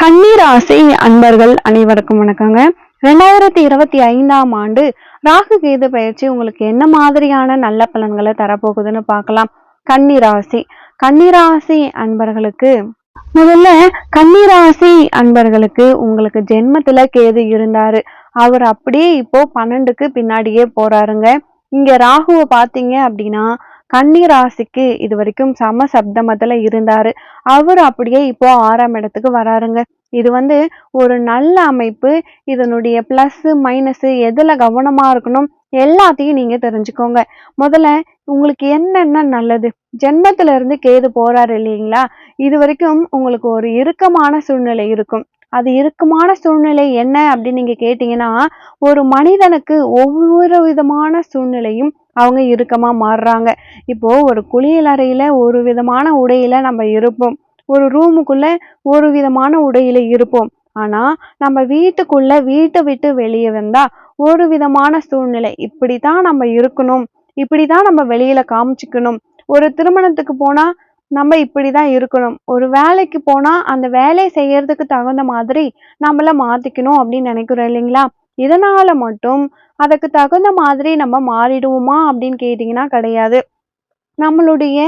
கன்னிராசி அன்பர்கள் அனைவருக்கும் வணக்கங்க. ரெண்டாயிரத்தி இருபத்தி ஐந்தாம் ஆண்டு ராகு கேது பயிற்சி உங்களுக்கு என்ன மாதிரியான நல்ல பலன்களை தரப்போகுதுன்னு பார்க்கலாம். கண்ணீராசி கண்ணீராசி அன்பர்களுக்கு முதல்ல கண்ணீராசி அன்பர்களுக்கு உங்களுக்கு ஜென்மத்துல கேது இருந்தாரு. அவர் அப்படியே இப்போ பன்னெண்டுக்கு பின்னாடியே போறாருங்க. இங்க ராகுவை பார்த்தீங்க அப்படின்னா கன்னி ராசிக்கு இது வரைக்கும் சம சப்தமத்தில் இருந்தாரு. அவர் அப்படியே இப்போ ஆறாம் இடத்துக்கு வராருங்க. இது வந்து ஒரு நல்ல அமைப்பு. இதனுடைய பிளஸ் மைனஸ் எதுல கவனமா இருக்கணும் எல்லாத்தையும் நீங்க தெரிஞ்சுக்கோங்க. முதல்ல உங்களுக்கு என்னென்ன நல்லது? ஜென்மத்துல இருந்து கேது போறாரு இல்லைங்களா? இது வரைக்கும் உங்களுக்கு ஒரு இறுக்கமான சூழ்நிலை இருக்கும். அது இறுக்கமான சூழ்நிலை என்ன அப்படின்னு நீங்க கேட்டீங்கன்னா ஒரு மனிதனுக்கு ஒவ்வொரு விதமான சூழ்நிலையும் அவங்க இறுக்கமாக மாறுறாங்க. இப்போ ஒரு குளியல் அறையில் ஒரு விதமான உடையில் நம்ம இருப்போம். ஒரு ரூமுக்குள்ள ஒரு விதமான உடையில் இருப்போம். ஆனால் நம்ம வீட்டுக்குள்ளே வீட்டை விட்டு வெளியே வந்தால் ஒரு விதமான சூழ்நிலை. இப்படி தான் நம்ம இருக்கணும். இப்படி தான் நம்ம வெளியில் காமிச்சிக்கணும். ஒரு திருமணத்துக்கு போனால் நம்ம இப்படி தான் இருக்கணும். ஒரு வேலைக்கு போனால் அந்த வேலையை செய்யறதுக்கு தகுந்த மாதிரி நம்மள மாற்றிக்கணும் அப்படின்னு நினைக்கிறோம் இல்லைங்களா? இதனால் மட்டும் அதுக்கு தகுந்த மாதிரி நம்ம மாறிடுவோமா அப்படின்னு கேட்டிங்கன்னா கிடையாது. நம்மளுடைய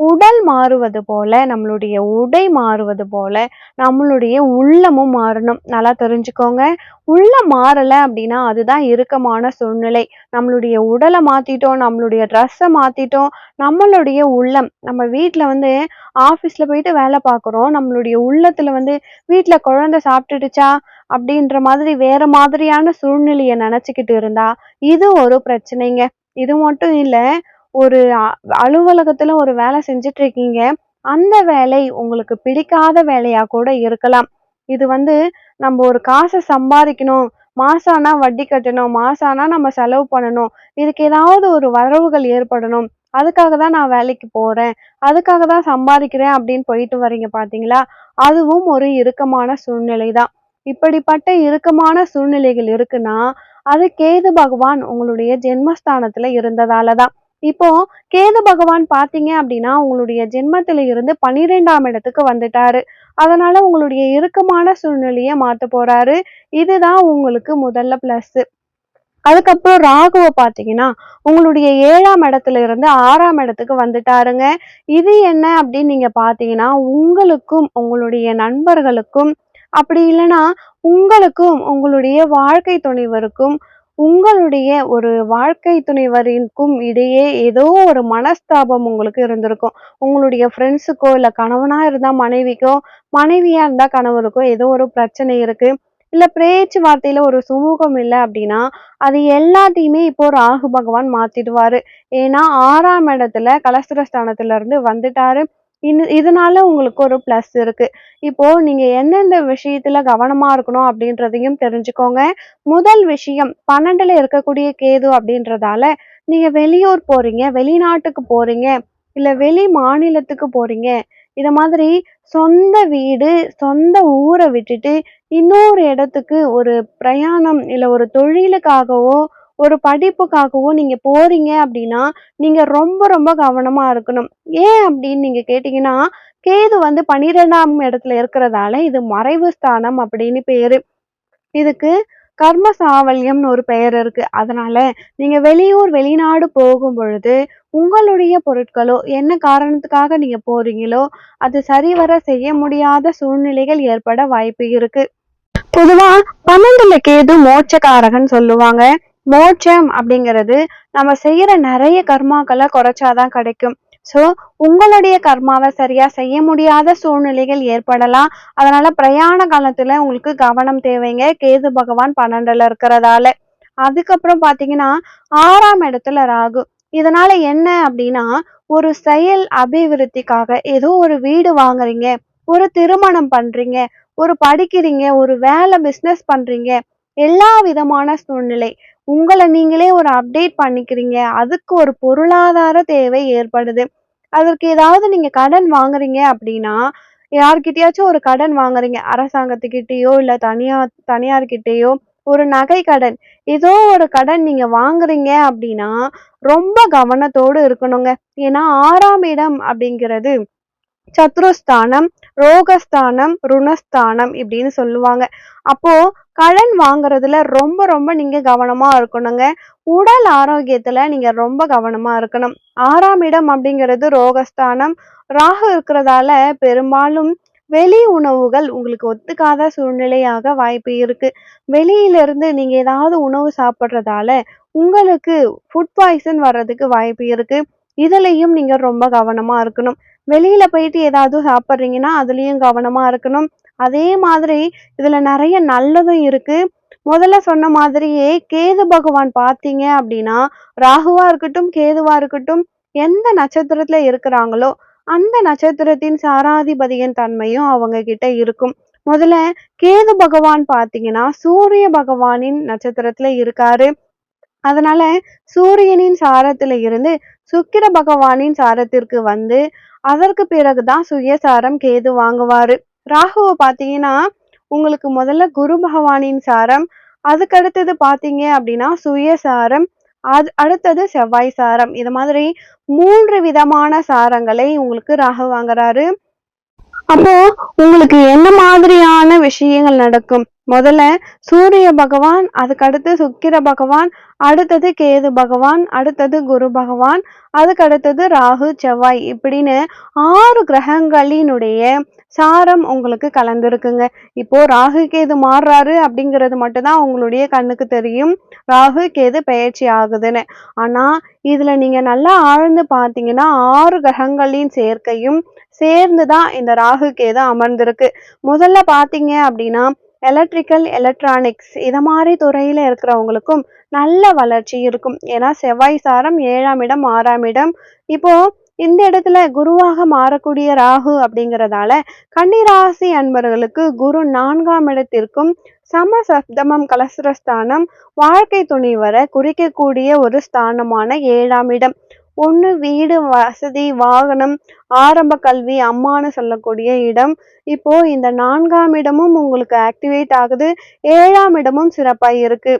உடல் மாறுவது போல நம்மளுடைய உடை மாறுவது போல நம்மளுடைய உள்ளமும் மாறணும். நல்லா தெரிஞ்சுக்கோங்க. உள்ளம் மாறல அப்படின்னா அதுதான் இறுக்கமான சூழ்நிலை. நம்மளுடைய உடலை மாத்திட்டோம் நம்மளுடைய ட்ரெஸ்ஸை மாத்திட்டோம் நம்மளுடைய உள்ளம். நம்ம வீட்டுல வந்து ஆபீஸ்ல போயிட்டு வேலை பார்க்குறோம். நம்மளுடைய உள்ளத்துல வந்து வீட்டுல குழந்தை சாப்பிட்டுடுச்சா அப்படின்ற மாதிரி வேற மாதிரியான சூழ்நிலையை நினைச்சுக்கிட்டு இருந்தா இது ஒரு பிரச்சனைங்க. இது மட்டும் இல்லை ஒரு அலுவலகத்துல ஒரு வேலை செஞ்சுட்டு இருக்கீங்க அந்த வேலை உங்களுக்கு பிடிக்காத வேலையா கூட இருக்கலாம். இது வந்து நம்ம ஒரு காசை சம்பாதிக்கணும். மாசானா வட்டி கட்டணும். மாசானா நம்ம செலவு பண்ணணும். இதுக்கு ஏதாவது ஒரு வரவுகள் ஏற்படணும். அதுக்காக தான் நான் வேலைக்கு போறேன். அதுக்காக தான் சம்பாதிக்கிறேன் அப்படின்னு போயிட்டு வரீங்க பாத்தீங்களா? அதுவும் ஒரு இறுக்கமான சூழ்நிலை தான். இப்படிப்பட்ட இறுக்கமான சூழ்நிலைகள் இருக்குன்னா அது கேது பகவான் உங்களுடைய ஜென்மஸ்தானத்துல இருந்ததால தான். இப்போ கேது பகவான் பார்த்தீங்க அப்படின்னா உங்களுடைய ஜென்மத்தில இருந்து பனிரெண்டாம் இடத்துக்கு வந்துட்டாரு. அதனால உங்களுடைய இறுக்கமான சூழ்நிலையை மாத்த போறாரு. இதுதான் உங்களுக்கு முதல்ல பிளஸ் அதுக்கப்புறம் ராகுவை பார்த்தீங்கன்னா உங்களுடைய ஏழாம் இடத்துல இருந்து ஆறாம் இடத்துக்கு வந்துட்டாருங்க. இது என்ன அப்படின்னு நீங்க பாத்தீங்கன்னா உங்களுக்கும் உங்களுடைய நண்பர்களுக்கும் அப்படி இல்லைன்னா உங்களுக்கும் உங்களுடைய வாழ்க்கை துணைவருக்கும் உங்களுடைய ஒரு வாழ்க்கை துணைவரிற்கும் இடையே ஏதோ ஒரு மனஸ்தாபம் உங்களுக்கு இருந்திருக்கும். உங்களுடைய ஃப்ரெண்ட்ஸுக்கோ இல்லை கணவனாக இருந்தால் மனைவிக்கோ மனைவியாக இருந்தால் கணவருக்கோ ஏதோ ஒரு பிரச்சனை இருக்குது இல்லை பேச்சுவார்த்தையில் ஒரு சுமூகம் இல்லை அப்படின்னா அது எல்லாத்தையுமே இப்போ ராகு பகவான் மாற்றிடுவார் ஏன்னா ஆறாம் இடத்துல கலஸ்திரஸ்தானத்துல வந்துட்டார் வந்துட்டாரு. இன் இதனால உங்களுக்கு ஒரு ப்ளஸ் இருக்கு. இப்போ நீங்க எந்தெந்த விஷயத்துல கவனமா இருக்கணும் அப்படின்றதையும் தெரிஞ்சுக்கோங்க. முதல் விஷயம் பன்னெண்டுல இருக்கக்கூடிய கேது அப்படின்றதால நீங்க வெளியூர் போறீங்க வெளிநாட்டுக்கு போறீங்க இல்ல வெளி மாநிலத்துக்கு போறீங்க இத மாதிரி சொந்த வீடு சொந்த ஊரை விட்டுட்டு இன்னொரு இடத்துக்கு ஒரு பிரயாணம் இல்ல ஒரு தொழிலுக்காகவோ ஒரு படிப்புக்காகவும் நீங்கள் போகிறீங்க அப்படின்னா நீங்கள் ரொம்ப ரொம்ப கவனமாக இருக்கணும். ஏன் அப்படின்னு நீங்கள் கேட்டிங்கன்னா கேது வந்து பனிரெண்டாம் இடத்துல இருக்கிறதால இது மறைவு ஸ்தானம் அப்படின்னு பேர். இதுக்கு கர்ம சாவல்யம்னு ஒரு பெயர் இருக்கு. அதனால நீங்க வெளியூர் வெளிநாடு போகும் பொழுது உங்களுடைய பொருட்களோ என்ன காரணத்துக்காக நீங்க போறீங்களோ அது சரிவர செய்ய முடியாத சூழ்நிலைகள் ஏற்பட வாய்ப்பு இருக்கு. பொதுவா பன்னெண்டுல கேது மோட்சக்காரகன் சொல்லுவாங்க. மோட்சம் அப்படிங்கிறது நம்ம செய்யற நிறைய கர்மாக்களை குறைச்சாதான் கிடைக்கும். சோ உங்களுடைய கர்மாவை சரியா செய்ய முடியாத சூழ்நிலைகள் ஏற்படலாம். அதனால பிரயாண காலத்துல உங்களுக்கு கவனம் தேவைங்க. கேது பகவான் பன்னெண்டுல இருக்கிறதால. அதுக்கப்புறம் பாத்தீங்கன்னா ஆறாம் இடத்துல ராகு. இதனால என்ன அப்படின்னா ஒரு செயல் அபிவிருத்திக்காக ஏதோ ஒரு வீடு வாங்குறீங்க. ஒரு திருமணம் பண்றீங்க. ஒரு படிக்கிறீங்க. ஒரு வேலை பிசினஸ் பண்றீங்க. எல்லா விதமான சூழ்நிலை. உங்களை நீங்களே ஒரு அப்டேட் பண்ணிக்கிறீங்க. அதுக்கு ஒரு பொருளாதார தேவை ஏற்படுது. அதற்கு ஏதாவது நீங்க கடன் வாங்குறீங்க அப்படின்னா யார்கிட்டயாச்சும் ஒரு கடன் வாங்குறீங்க. அரசாங்கத்துக்கிட்டேயோ இல்ல தனியார் தனியார்கிட்டேயோ ஒரு நகை கடன். ஏதோ ஒரு கடன் நீங்க வாங்குறீங்க அப்படின்னா ரொம்ப கவனத்தோடு இருக்கணுங்க. ஏன்னா ஆறாம் இடம் அப்படிங்கிறது சத்ருஸ்தானம் ரோகஸ்தானம் ருணஸ்தானம் இப்படின்னு சொல்லுவாங்க. அப்போ கடன் வாங்குறதுல ரொம்ப ரொம்ப நீங்க கவனமா இருக்கணுங்க. உடல் ஆரோக்கியத்துல நீங்க ரொம்ப கவனமா இருக்கணும். ஆறாம் இடம் அப்படிங்கிறது ரோகஸ்தானம். ராகு இருக்கிறதால பெரும்பாலும் வெளி உணவுகள் உங்களுக்கு ஒத்துக்காத சூழ்நிலையாக வாய்ப்பு இருக்கு. வெளியிலிருந்து நீங்க ஏதாவது உணவு சாப்பிட்றதால உங்களுக்கு ஃபுட் பாய்சன் வர்றதுக்கு வாய்ப்பு இருக்கு. இதுலயும் நீங்க ரொம்ப கவனமா இருக்கணும். வெளியில போயிட்டு ஏதாவது சாப்பிட்றீங்கன்னா அதுலயும் கவனமா இருக்கணும். அதே மாதிரி இதுல நிறைய நல்லதும் இருக்கு. முதல்ல சொன்ன மாதிரியே கேது பகவான் பார்த்தீங்க அப்படின்னா ராகுவா இருக்கட்டும் கேதுவா இருக்கட்டும் எந்த நட்சத்திரத்துல இருக்கிறாங்களோ அந்த நட்சத்திரத்தின் சாராதிபதியின் தன்மையும் அவங்க கிட்ட இருக்கும். முதல்ல கேது பகவான் பார்த்தீங்கன்னா சூரிய பகவானின் நட்சத்திரத்துல இருக்காரு. அதனால சூரியனின் சாரத்துல இருந்து சுக்கிர பகவானின் சாரத்திற்கு வந்து அதற்கு பிறகுதான் சுயசாரம் கேது வாங்குவாரு. ராகுவை பார்த்தீங்கன்னா உங்களுக்கு முதல்ல குரு பகவானின் சாரம் அதுக்கு அடுத்தது பார்த்தீங்க அப்படின்னா சுயசாரம் அது அடுத்தது செவ்வாய் சாரம். இது மாதிரி மூன்று விதமான சாரங்களை உங்களுக்கு ராகு வாங்குறாரு. அப்போ உங்களுக்கு என்ன மாதிரியான விஷயங்கள் நடக்கும்? முதல்ல சூரிய பகவான் அதுக்கடுத்து சுக்கிர பகவான் அடுத்தது கேது பகவான் அடுத்தது குரு பகவான் அதுக்கடுத்தது ராகு செவ்வாய் இப்படின்னு ஆறு கிரகங்களினுடைய சாரம் உங்களுக்கு கலந்துருக்குங்க. இப்போ ராகு கேது மாறுறாரு அப்படிங்கிறது மட்டும்தான் உங்களுடைய கண்ணுக்கு தெரியும். ராகு கேது பயிற்சி ஆகுதுன்னு. ஆனா இதுல நீங்க நல்லா ஆழ்ந்து பார்த்தீங்கன்னா ஆறு கிரகங்களின் சேர்க்கையும் சேர்ந்து தான் இந்த ராகு கேது அமர்ந்திருக்கு. முதல்ல பார்த்தீங்க அப்படின்னா எலக்ட்ரிக்கல் எலக்ட்ரானிக்ஸ் இதை மாதிரி துறையில இருக்கிறவங்களுக்கும் நல்ல வளர்ச்சி இருக்கும். ஏன்னா செவ்வாய் சாரம் ஏழாம் இடம் ஆறாம் இடம். இப்போ இந்த இடத்துல குருவாக மாறக்கூடிய ராகு அப்படிங்கிறதால கன்னிராசி அன்பர்களுக்கு குரு நான்காம் இடத்திற்கும் சம சப்தமம் கலசரஸ்தானம் வாழ்க்கை துணி வர குறிக்கக்கூடிய ஒரு ஸ்தானமான ஏழாம் இடம். ஒன்று வீடு வசதி வாகனம் ஆரம்ப கல்வி அம்மான்னு சொல்லக்கூடிய இடம். இப்போ இந்த நான்காம் இடமும் உங்களுக்கு ஆக்டிவேட் ஆகுது. ஏழாம் இடமும் சிறப்பாக இருக்கு.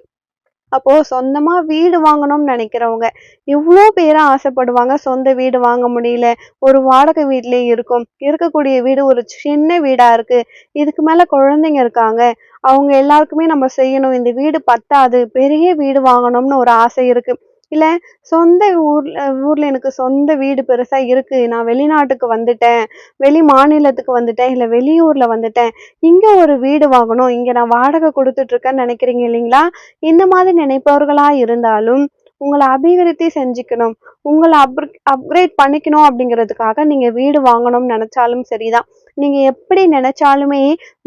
அப்போ சொந்தமா வீடு வாங்கணும்னு நினைக்கிறவங்க எவ்வளோ பேரா ஆசைப்படுவாங்க சொந்த வீடு வாங்க முடியல. ஒரு வாடகை வீட்லயே இருக்கும். இருக்கக்கூடிய வீடு ஒரு சின்ன வீடா இருக்கு. இதுக்கு மேல குழந்தைங்க இருக்காங்க. அவங்க எல்லாருக்குமே நம்ம செய்யணும். இந்த வீடு பத்தாது. பெரிய வீடு வாங்கணும்னு ஒரு ஆசை இருக்கு. இல்லை சொந்த ஊர்ல ஊர்ல எனக்கு சொந்த வீடு பெருசா இருக்கு. நான் வெளிநாட்டுக்கு வந்துட்டேன். வெளி மாநிலத்துக்கு வந்துட்டேன். இல்லை வெளியூர்ல வந்துட்டேன். இங்க ஒரு வீடு வாங்கணும். இங்க நான் வாடகை கொடுத்துட்டு நினைக்கிறீங்க இல்லைங்களா? இந்த மாதிரி நினைப்பவர்களா இருந்தாலும் உங்களை அபிவிருத்தி செஞ்சுக்கணும். உங்களை அப் அப்கிரேட் பண்ணிக்கணும் அப்படிங்கிறதுக்காக நீங்கள் வீடு வாங்கணும்னு நினைச்சாலும் சரிதான். நீங்கள் எப்படி நினைச்சாலுமே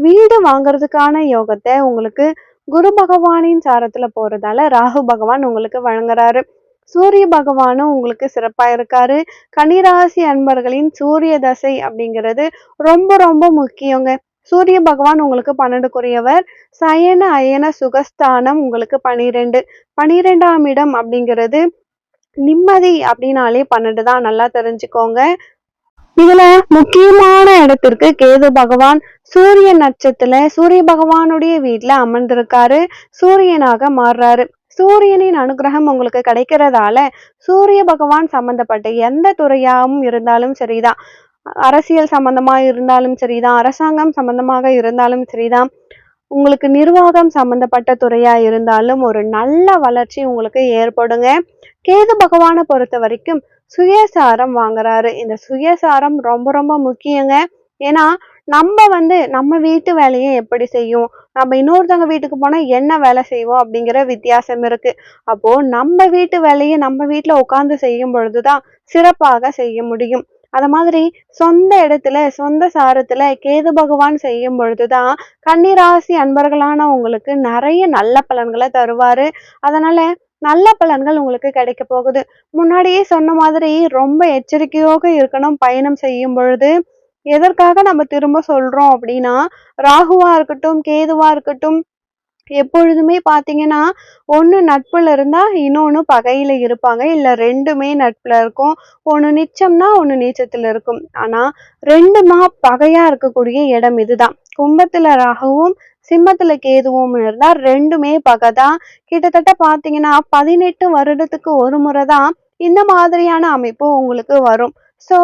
வீடு வாங்குறதுக்கான யோகத்தை உங்களுக்கு குரு பகவானின் சாரத்துல போறதால ராகு பகவான் உங்களுக்கு வழங்குறாரு. சூரிய பகவானும் உங்களுக்கு சிறப்பா இருக்காரு. கன்னிராசி அன்பர்களின் சூரிய தசை அப்படிங்கிறது ரொம்ப ரொம்ப முக்கியங்க. சூரிய பகவான் உங்களுக்கு பன்னெண்டுக்குரியவர். சயன அயன சுகஸ்தானம் உங்களுக்கு பனிரெண்டு. பனிரெண்டாம் இடம் அப்படிங்கிறது நிம்மதி அப்படின்னாலே பன்னெண்டு தான். நல்லா தெரிஞ்சுக்கோங்க. இதுல முக்கியமான இடத்திற்கு கேது பகவான் சூரிய நட்சத்திர சூரிய பகவானுடைய வீட்டுல அமர்ந்திருக்காரு. சூரியனாக மாறுறாரு. சூரியனின் அனுகிரகம் உங்களுக்கு கிடைக்கிறதால சூரிய பகவான் சம்பந்தப்பட்ட எந்த துறையாகவும் இருந்தாலும் சரிதான். அரசியல் சம்பந்தமா இருந்தாலும் சரிதான். அரசாங்கம் சம்பந்தமாக இருந்தாலும் சரிதான். உங்களுக்கு நிர்வாகம் சம்பந்தப்பட்ட துறையா இருந்தாலும் ஒரு நல்ல வளர்ச்சி உங்களுக்கு ஏற்படுங்க. கேது பகவானை பொறுத்த வரைக்கும் சுயசாரம் வாங்குறாரு. இந்த சுயசாரம் ரொம்ப ரொம்ப முக்கியங்க. ஏன்னா நம்ம வந்து நம்ம வீட்டு வேலையை எப்படி செய்யும்? நம்ம இன்னொருத்தவங்க வீட்டுக்கு போனா என்ன வேலை செய்வோம் அப்படிங்கிற வித்தியாசம் இருக்கு. அப்போ நம்ம வீட்டு வேலையை நம்ம வீட்டுல உட்கார்ந்து செய்யும் பொழுதுதான் சிறப்பாக செய்ய முடியும். அத மாதிரி சொந்த இடத்துல சொந்த சாரத்துல கேது பகவான் செய்யும் பொழுதுதான் கன்னிராசி அன்பர்களான உங்களுக்கு நிறைய நல்ல பலன்களை தருவாரு. அதனால நல்ல பலன்கள் உங்களுக்கு கிடைக்க போகுது. முன்னாடியே சொன்ன மாதிரி ரொம்ப எச்சரிக்கையாக இருக்கணும் பயணம் செய்யும் பொழுது. எதற்காக நம்ம திரும்ப சொல்றோம் அப்படின்னா ராகுவா இருக்கட்டும் கேதுவா இருக்கட்டும் எப்பொழுதுமே பார்த்தீங்கன்னா ஒன்று நட்புல இருந்தா இன்னொன்று பகையில இருப்பாங்க. இல்லை ரெண்டுமே நட்புல இருக்கும். ஒன்று நிச்சம்னா ஒன்று நீச்சத்தில் இருக்கும். ஆனால் ரெண்டுமா பகையாக இருக்கக்கூடிய இடம் இதுதான். கும்பத்துல ராகுவும் சிம்மத்துல கேதுவும் இருந்தா ரெண்டுமே பகதான் கிட்டத்தட்ட பாத்தீங்கன்னா பதினெட்டு வருடத்துக்கு ஒரு முறை தான் இந்த மாதிரியான அமைப்பு உங்களுக்கு வரும். சோ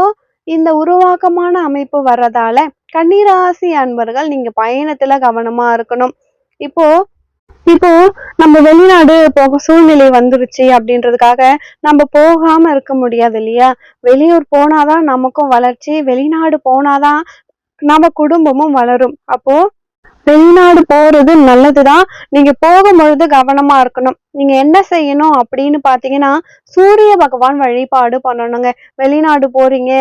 இந்த உருவாக்கமான அமைப்பு வர்றதால கன்னிராசி அன்பர்கள் நீங்க பயணத்துல கவனமா இருக்கணும். இப்போ இப்போ நம்ம வெளிநாடு போக சூழ்நிலை வந்துருச்சு அப்படின்றதுக்காக நம்ம போகாம இருக்க முடியாது இல்லையா? வெளியூர் போனாதான் நமக்கும் வளர்ச்சி வெளிநாடு போனாதான் நம்ம குடும்பமும் வளரும். அப்போ வெளிநாடு போறது நல்லதுதான். நீங்க போகும்பொழுது கவனமா இருக்கணும். நீங்க என்ன செய்யணும் அப்படின்னு பாத்தீங்கன்னா சூரிய பகவான் வழிபாடு பண்ணணுங்க. வெளிநாடு போறீங்க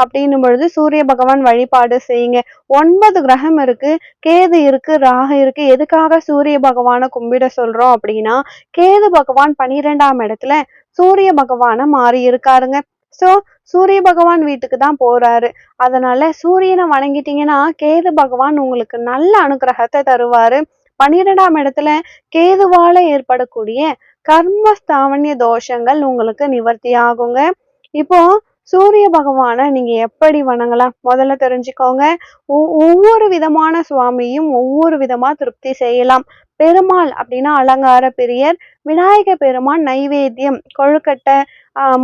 அப்படின்னும் பொழுது சூரிய பகவான் வழிபாடு செய்யுங்க. ஒன்பது கிரகம் இருக்கு. கேது இருக்கு ராகு இருக்கு. எதுக்காக சூரிய பகவானை கும்பிட சொல்றோம் அப்படின்னா கேது பகவான் பனிரெண்டாம் இடத்துல சூரிய பகவான மாறி இருக்காருங்க சோ சூரிய பகவான் வீட்டுக்கு தான் போறாரு. அதனால சூரியனை வணங்கிட்டீங்கன்னா கேது பகவான் உங்களுக்கு நல்ல அனுகிரகத்தை தருவாரு. பன்னிரெண்டாம் இடத்துல கேதுவால ஏற்படக்கூடிய கர்மஸ்தாவண்ய தோஷங்கள் உங்களுக்கு நிவர்த்தி ஆகுங்க. இப்போ சூரிய பகவானை நீங்க எப்படி வணங்கலாம்? முதல்ல தெரிஞ்சுக்கோங்க. ஒ- ஒவ்வொரு விதமான சுவாமியும் ஒவ்வொரு விதமா திருப்தி செய்யலாம். பெருமாள் அப்படின்னா அலங்கார பெரியர் விநாயக பெருமான் நைவேத்தியம் கொழுக்கட்டை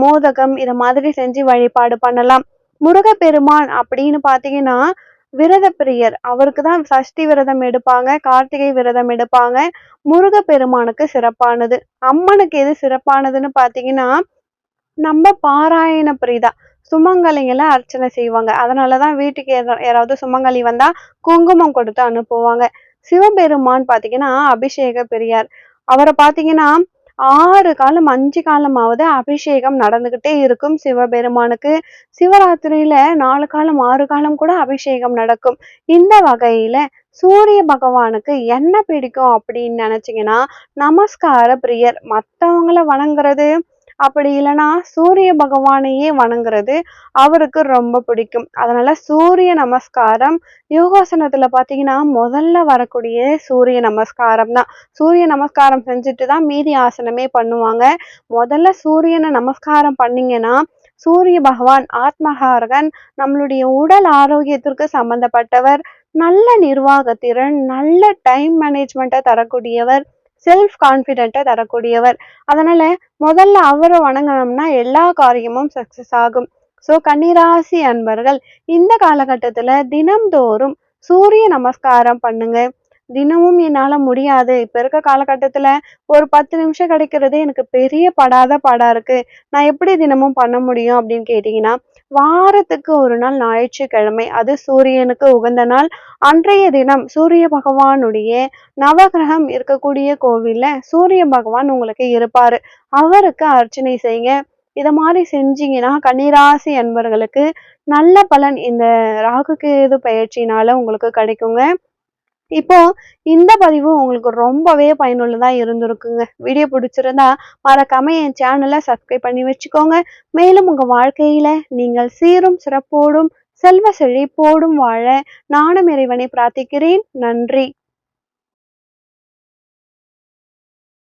மோதகம் இதை மாதிரி செஞ்சு வழிபாடு பண்ணலாம். முருகப்பெருமான் அப்படின்னு பார்த்தீங்கன்னா விரத பிரியர். அவருக்கு தான் சஷ்டி விரதம் எடுப்பாங்க கார்த்திகை விரதம் எடுப்பாங்க. முருகப்பெருமானுக்கு சிறப்பானது. அம்மனுக்கு எது சிறப்பானதுன்னு பார்த்தீங்கன்னா நம்ம பாராயண பிரிதா சுமங்கலிங்களை அர்ச்சனை செய்வாங்க. அதனாலதான் வீட்டுக்கு யாராவது சுமங்கலி வந்தா குங்குமம் கொடுத்து அனுப்புவாங்க. சிவபெருமான் பார்த்தீங்கன்னா அபிஷேக பெரியார். அவரை பார்த்தீங்கன்னா ஆறு காலம் அஞ்சு காலமாவது அபிஷேகம் நடந்துகிட்டே இருக்கும் சிவபெருமானுக்கு. சிவராத்திரியில நாலு காலம் ஆறு காலம் கூட அபிஷேகம் நடக்கும். இந்த வகையில சூரிய பகவானுக்கு என்ன பிடிக்கும் அப்படின்னு நினைச்சீங்கன்னா நமஸ்கார பிரியர். மற்றவங்கள வணங்குறது அப்படி இல்லைன்னா சூரிய பகவானையே வணங்குறது அவருக்கு ரொம்ப பிடிக்கும். அதனால சூரிய நமஸ்காரம் யோகாசனத்துல பாத்தீங்கன்னா முதல்ல வரக்கூடிய சூரிய நமஸ்காரம் தான். சூரிய நமஸ்காரம் செஞ்சுட்டு தான் மீதி ஆசனமே பண்ணுவாங்க. முதல்ல சூரியனை நமஸ்காரம் பண்ணீங்கன்னா சூரிய பகவான் ஆத்மகாரகன் நம்மளுடைய உடல் ஆரோக்கியத்திற்கு சம்பந்தப்பட்டவர் நல்ல நிர்வாகத்திறன் நல்ல டைம் மேனேஜ்மெண்ட்டை தரக்கூடியவர் செல்ஃப் கான்ஃபிடென்ட்டை தரக்கூடியவர். அதனால முதல்ல அவரை வணங்கினோம்னா எல்லா காரியமும் சக்சஸ் ஆகும். ஸோ கன்னிராசி அன்பர்கள் இந்த காலகட்டத்தில் தினம்தோறும் சூரிய நமஸ்காரம் பண்ணுங்க. தினமும் என்னால் முடியாது. இப்போ இருக்க காலகட்டத்தில் ஒரு பத்து நிமிஷம் கிடைக்கிறதே எனக்கு பெரிய படாத பாடாக இருக்குது நான் எப்படி தினமும் பண்ண முடியும் அப்படின்னு கேட்டிங்கன்னா வாரத்துக்கு ஒரு நாள் ஞாயிற்றுக்கிழமை அது சூரியனுக்கு உகந்த நாள். அன்றைய தினம் சூரிய பகவானுடைய நவகிரகம் இருக்கக்கூடிய கோவிலில் சூரிய பகவான் உங்களுக்கு இருப்பார். அவருக்கு அர்ச்சனை செய்யுங்க. இதை மாதிரி செஞ்சீங்கன்னா கன்னிராசி அன்பர்களுக்கு நல்ல பலன். இந்த ராகு கேது பயிற்சினால உங்களுக்கு கிடைக்குங்க. இப்போ இந்த பதிவு உங்களுக்கு ரொம்பவே பயனுள்ளதா இருந்திருக்குங்க. வீடியோ பிடிச்சிருந்தா மறக்காம என் சேனலை சப்ஸ்கிரைப் பண்ணி வச்சுக்கோங்க. மேலும் உங்க வாழ்க்கையில நீங்கள் சீரும் சிறப்போடும் செல்வ செழிப்போடும் வாழ நானும் இறைவனை பிரார்த்திக்கிறேன். நன்றி.